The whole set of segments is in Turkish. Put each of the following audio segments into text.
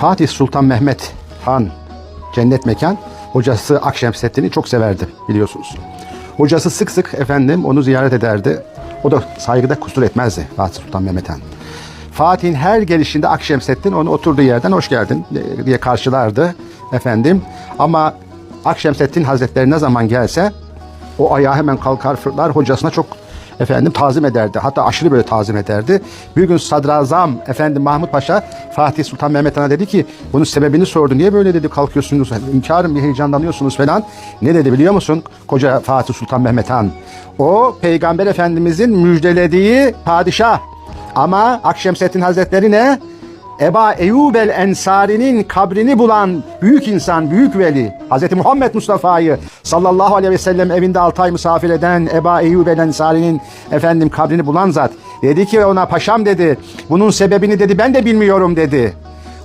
Fatih Sultan Mehmet Han cennet mekan hocası Akşemseddin'i çok severdi biliyorsunuz. Hocası sık sık efendim onu ziyaret ederdi. O da saygıda kusur etmezdi Fatih Sultan Mehmet Han. Fatih'in her gelişinde Akşemseddin onu oturduğu yerden hoş geldin diye karşılardı efendim. Ama Akşemseddin Hazretleri ne zaman gelse o ayağa hemen kalkar fırlar hocasına çok efendim tazim ederdi. Hatta aşırı böyle tazim ederdi. Bir gün Sadrazam efendim Mahmut Paşa Fatih Sultan Mehmet Han'a dedi ki bunun sebebini sordu. Niye böyle dedi kalkıyorsunuz bir heyecanlanıyorsunuz falan. Ne dedi biliyor musun koca Fatih Sultan Mehmet Han? O peygamber efendimizin müjdelediği padişah. Ama Akşemseddin Hazretleri ne? Eba Eyyub el Ensari'nin kabrini bulan büyük insan, büyük veli, Hz. Muhammed Mustafa'yı sallallahu aleyhi ve sellem evinde 6 ay misafir eden Eba Eyyub el Ensari'nin efendim kabrini bulan zat. Dedi ki ona paşam dedi, bunun sebebini dedi ben de bilmiyorum dedi.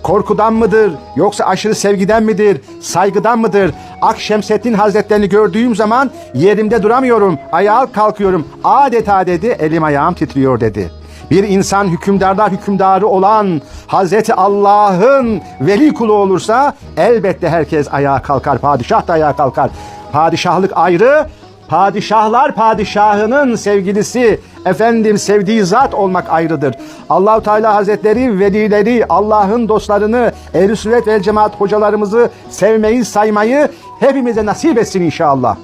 Korkudan mıdır yoksa aşırı sevgiden midir, saygıdan mıdır? Akşemseddin Hazretlerini gördüğüm zaman yerimde duramıyorum, ayağa kalkıyorum. Adeta dedi elim ayağım titriyor dedi. Bir insan hükümdarlar hükümdarı olan Hazreti Allah'ın veli kulu olursa elbette herkes ayağa kalkar. Padişah da ayağa kalkar. Padişahlık ayrı, padişahlar padişahının sevgilisi, efendim sevdiği zat olmak ayrıdır. Allahu Teala Hazretleri velileri, Allah'ın dostlarını, ehl-i sünnet vel cemaat hocalarımızı sevmeyi, saymayı hepimize nasip etsin inşallah.